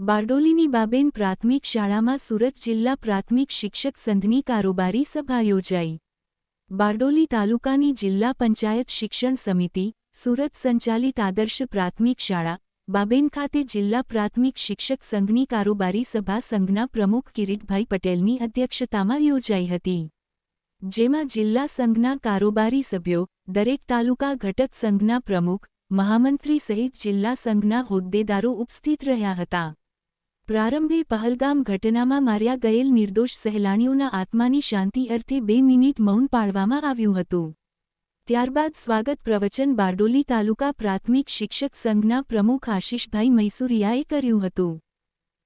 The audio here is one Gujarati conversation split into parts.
બારડોલીની બાબેન પ્રાથમિક શાળામાં સુરત જિલ્લા પ્રાથમિક શિક્ષક સંઘની કારોબારી સભા યોજાઈ. બારડોલી તાલુકાની જિલ્લા પંચાયત શિક્ષણ સમિતિ, સુરત સંચાલિત આદર્શ પ્રાથમિક શાળા, બાબેન ખાતે જિલ્લા પ્રાથમિક શિક્ષક સંઘની કારોબારી સભા સંઘના પ્રમુખ કિરીટભાઈ પટેલની અધ્યક્ષતામાં યોજાઈ હતી. જેમાં જિલ્લા સંઘના કારોબારી સભ્યો, દરેક તાલુકા ઘટક સંઘના પ્રમુખ, મહામંત્રી સહિત જિલ્લા સંઘના હોદ્દેદારો ઉપસ્થિત રહ્યા હતા. પ્રારંભે પહલગામ ઘટનામાં માર્યા ગયેલ નિર્દોષ સહેલાણીઓના આત્માની શાંતિ અર્થે બે મિનિટ મૌન પાળવામાં આવ્યું હતું. ત્યારબાદ સ્વાગત પ્રવચન બારડોલી તાલુકા પ્રાથમિક શિક્ષક સંઘના પ્રમુખ આશિષભાઈ મૈસુરિયાએ કર્યું હતું.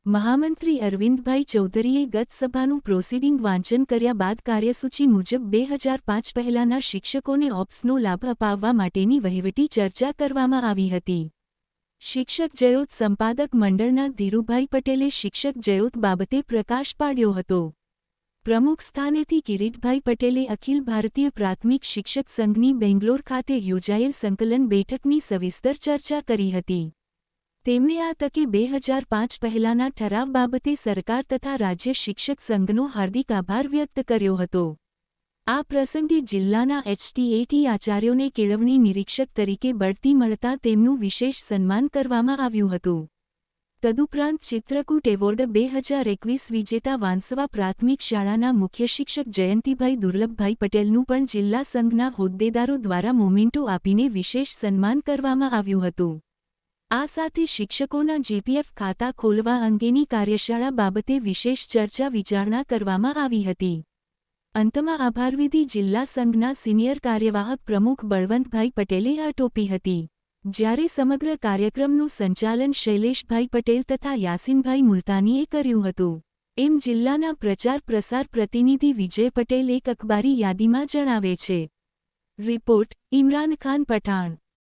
મહામંત્રી અરવિંદભાઈ ચૌધરીએ ગત સભાનું પ્રોસિડિંગ વાંચન કર્યા બાદ કાર્યસૂચિ મુજબ બે હજાર પાંચ પહેલાંના શિક્ષકોને ઓપ્સનો લાભ અપાવવા માટેની વહીવટી ચર્ચા કરવામાં આવી હતી. શિક્ષક જયોત સંપાદક મંડળના ધીરુભાઈ પટેલે શિક્ષક જયોત બાબતે પ્રકાશ પાડ્યો હતો. પ્રમુખ સ્થાનેથી કિરીટભાઈ પટેલે અખિલ ભારતીય પ્રાથમિક શિક્ષક સંઘની બેંગ્લોર ખાતે યોજાયેલ સંકલન બેઠકની સવિસ્તર ચર્ચા કરી હતી. તેમણે આ તકે બે હજાર પાંચ પહેલાંના ઠરાવ બાબતે સરકાર તથા રાજ્ય શિક્ષક સંઘનો હાર્દિક આભાર વ્યક્ત કર્યો હતો. આ પ્રસંગે જિલ્લાના એચટીએટી આચાર્યોને કેળવણી નિરીક્ષક તરીકે બઢતી મળતા તેમનું વિશેષ સન્માન કરવામાં આવ્યું હતું. તદુપરાંત ચિત્રકૂટ એવોર્ડ બે હજાર એકવીસ વિજેતા વાંસવા પ્રાથમિક શાળાના મુખ્ય શિક્ષક જયંતિભાઈ દુર્લભભાઈ પટેલનું પણ જિલ્લા સંઘના હોદ્દેદારો દ્વારા મોમેન્ટો આપીને વિશેષ સન્માન કરવામાં આવ્યું હતું. આ સાથે શિક્ષકોના જીપીએફ ખાતા ખોલવા અંગેની કાર્યશાળા બાબતે વિશેષ ચર્ચા વિચારણા કરવામાં આવી હતી. અંતમાં આભારવિધિ જિલ્લા સંઘના સિનિયર કાર્યવાહક પ્રમુખ બળવંતભાઈ પટેલે આટોપી હતી. જ્યારે સમગ્ર કાર્યક્રમનું સંચાલન શૈલેષભાઈ પટેલ તથા યાસીનભાઈ મુલતાનીએ કર્યું હતું. એમ જિલ્લાના પ્રચાર પ્રસાર પ્રતિનિધિ વિજય પટેલ એક અખબારી યાદીમાં જણાવે છે. રિપોર્ટ, ઇમરાન ખાન પઠાણ.